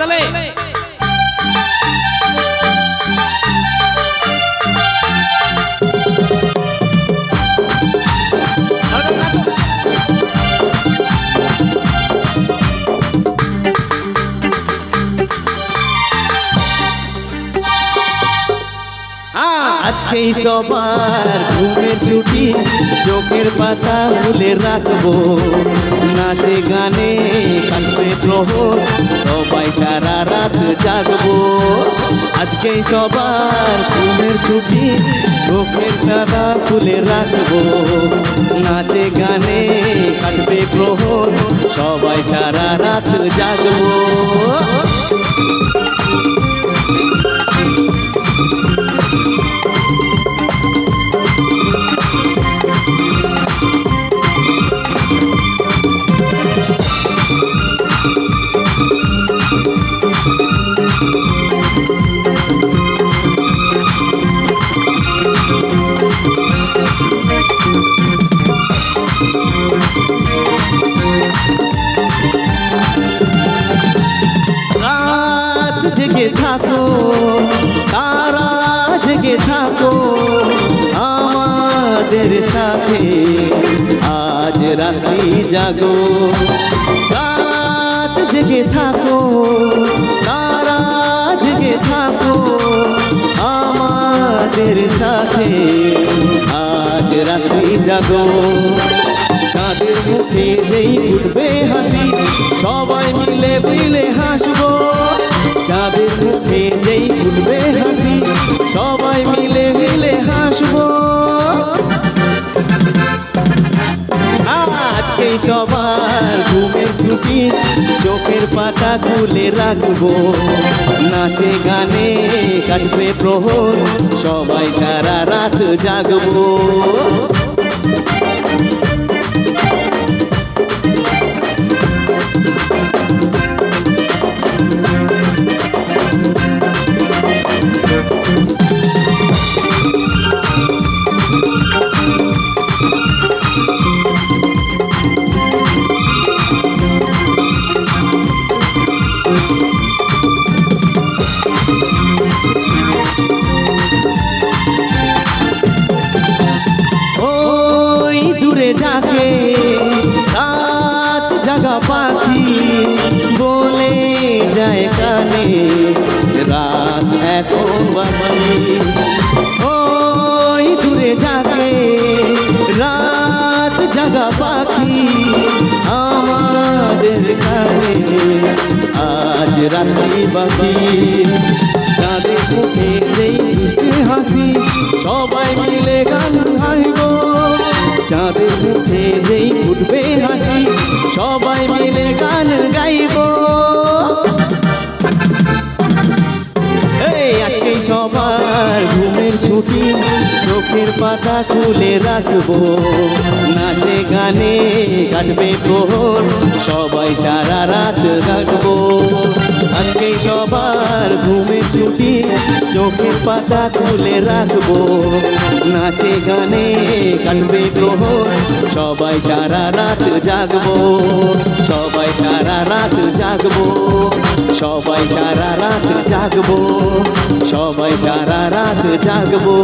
তাহলে আজকেই সবার ঘুমের ছুটি চোখের পাতা খুলে রাখব। নাচে গানে কাটবে প্রহর, সবাই সারা রাত জাগবো। আজকে সবার ঘুমের ছুটি চোখের পাতা খুলে রাখব। নাচে গানে কাটবে প্রহর, সবাই সারা রাত জাগবো। আমাদের সাথে আজ রাত্রি জাগো। রাত জেগে থাকো তারা জেগে থাকো আমাদের সাথে। আজ রাত্রি জাগো। চাঁদের মুখে যেই উঠবে হাসি, সবাই মিলে মিলে ঘুমের ছুটি চোখের পাতা খুলে রাখব। নাচে গানে কাটবে প্রহর সবাই সারা রাত জাগবো। কানে রাত এখন বাকি ওই দূরে ডাকে রাত জাগা পাখি আমাদের কানে। আজ রাত্রি বাকি, তাদের হাসি সবাই সবার ঘুমের ছুটি, চোখের পাতা খুলে রাখব। নাচে গানে কাটবে প্রহর, সবাই সারা রাত থাকব আজকে সবার ঘুমের ছুটি, চোখের পাতা খুলে রাখব। নাচে গানে কাটবে প্রহর, সবাই সারা রাত জাগবো। সবাই সারা রাত জাগবো, সবাই সারা রাত জাগবো। সবাই সারা রাত জাগবো।